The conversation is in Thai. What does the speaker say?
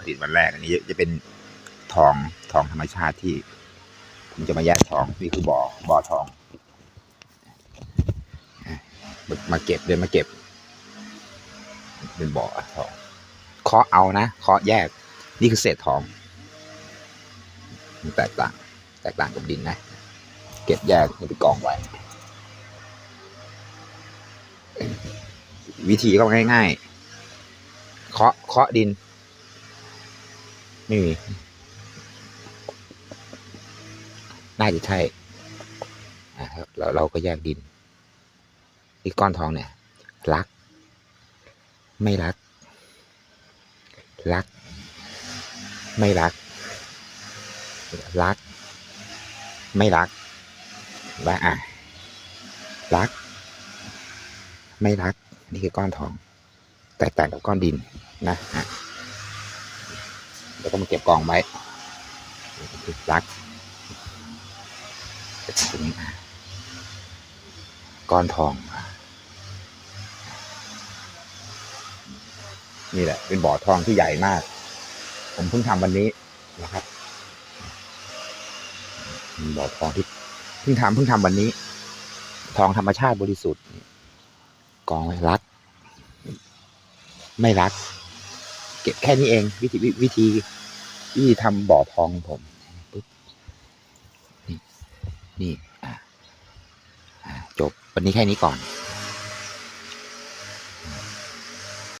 ผลิตวันแรกอันนี้จะเป็นทองทองธรรมชาติที่ ผมจะมาแยกทองนี่คือบ่อบ่อทอง มาเก็บเดินมาเก็บ เป็นบ่อทองเคาะเอานะเคาะแยก นี่คือเศษทองแตกต่างแตกต่างกับดินนะ เก็บแยกมันไปกองไว้ วิธีก็ง่ายๆเคาะเคาะดิน ไม่มี น่าจะใช่เราเราก็แยกดินอีกก้อนทองเนี่ย รัก ไม่รัก รัก ไม่รัก รัก ไม่รักและอะรัก ไม่รัก นี่คือก้อนทอง แตกต่างกับก้อนดินนะอะ แล้วก็มาเก็บกล่องไว้รักตรงนี้ก้อนทอง นี่แหละ เป็นบ่อทองที่ใหญ่มาก ผมเพิ่งทำวันนี้นะครับบ่อทองที่เพิ่งทำเพิ่งทำวันนี้ ทองธรรมชาติบริสุทธิ์กองไว้รัก ไม่รัก เก็บแค่นี้เอง วิธีวิธีวิธีทำบ่อทองผมปึ๊บนี่นี่อะอะจบวันนี้แค่นี้ก่อน